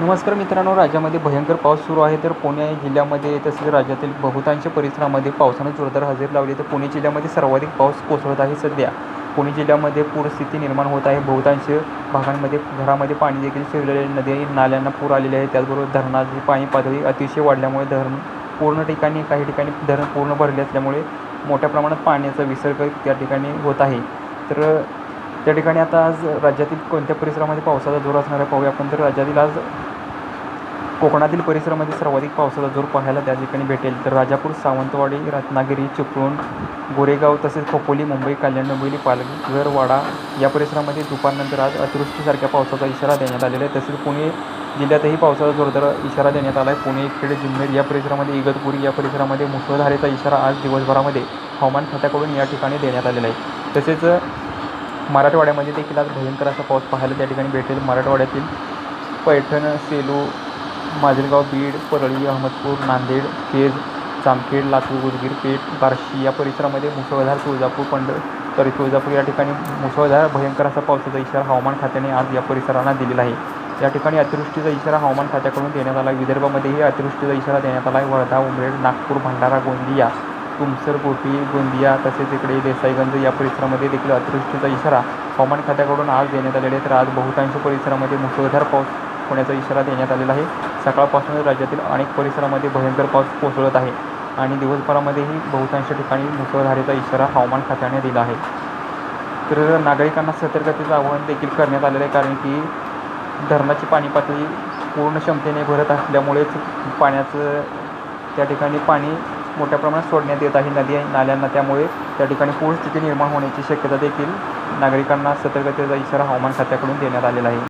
नमस्कार मित्रांनो राज्यामध्ये भयंकर पाऊस सुरू आहे. तर पुणे जिल्ह्यामध्ये तसेच राज्यातील बहुतांश परिसरामध्ये पावसानं जोरदार हजेरी लावली. तर पुणे जिल्ह्यामध्ये सर्वाधिक पाऊस कोसळत आहे सध्या. पुणे जिल्ह्यामध्ये पूरस्थिती निर्माण होत आहे. बहुतांश भागांमध्ये घरामध्ये पाणी देखील शिरलेले नदी नाल्यांना पूर आलेले आहे त्याचबरोबर धरणाची पाणी पातळी अतिशय वाढल्यामुळे धरण पूर्ण ठिकाणी काही ठिकाणी धरण पूर्ण भरले असल्यामुळे मोठ्या प्रमाणात पाण्याचा विसर्ग त्या ठिकाणी होत आहे. तर त्या ठिकाणी आता आज राज्यातील कोणत्या परिसरामध्ये पावसाचा जोर असणार आहे पाहूया आपण. तर राज्यातील आज कोकणातील परिसरामध्ये सर्वाधिक पावसाचा जोर पाहायला त्या ठिकाणी भेटेल. तर राजापूर सावंतवाडी रत्नागिरी चिपळूण गोरेगाव तसेच खोपोली मुंबई कल्याण डोंबिवली पालघर वाडा या परिसरामध्ये दुपारनंतर आज अतिवृष्टीसारख्या पावसाचा इशारा देण्यात आलेला आहे. तसेच पुणे जिल्ह्यातही पावसाचा जोरदार इशारा देण्यात आला आहे. पुणे खेड जुन्नर या परिसरामध्ये इगतपुरी या परिसरामध्ये मुसळधारेचा इशारा आज दिवसभरामध्ये हवामान खात्याकडून या ठिकाणी देण्यात आलेला आहे. तसेच मराठवाड्यामध्ये देखील आज भयंकर असा पाऊस पाहायला त्या ठिकाणी भेटेल. मराठवाड्यातील पैठण सेलू माजलगाव बीड परळी अहमदपूर नांदेड केज जामखेड लातूर उदगीर पेठ बार्शी या परिसरामध्ये मुसळधार तुळजापूर पंढर तरी तुळजापूर या ठिकाणी मुसळधार भयंकर असा पावसाचा इशारा हवामान खात्याने आज या परिसरांना दिलेला आहे. या ठिकाणी अतिवृष्टीचा इशारा हवामान खात्याकडून देण्यात आला. आहे विदर्भामध्येही अतिवृष्टीचा इशारा देण्यात आला आहे. वर्धा उमरेड नागपूर भंडारा गोंदिया तुमसर गोपी गोंदिया तसेच इकडे देसाईगंज या परिसरामध्ये देखील अतिवृष्टीचा इशारा हवामान खात्याकडून आज देण्यात आलेला आहे. तर आज बहुतांश परिसरामध्ये मुसळधार पाऊस होण्याचा इशारा देण्यात आलेला आहे. सकाळपासूनच राज्यातील अनेक परिसरामध्ये भयंकर पाऊस कोसळत आहे आणि दिवसभरामध्येही बहुतांश ठिकाणी मुसळधारेचा इशारा हवामान खात्याने दिला आहे. तर नागरिकांना सतर्कतेचं आवाहन देखील करण्यात आलेलं आहे कारण की धरणाची पाणी पातळी पूर्ण क्षमतेने भरत असल्यामुळेच पाण्याचं त्या ठिकाणी पाणी मोठ्या प्रमाणात सोडण्यात येत आहे. नदी नाल्यांना त्यामुळे त्या ठिकाणी पूरस्थिती निर्माण होण्याची शक्यता देखील नागरिकांना सतर्कतेचा इशारा हवामान खात्याकडून देण्यात आलेला आहे.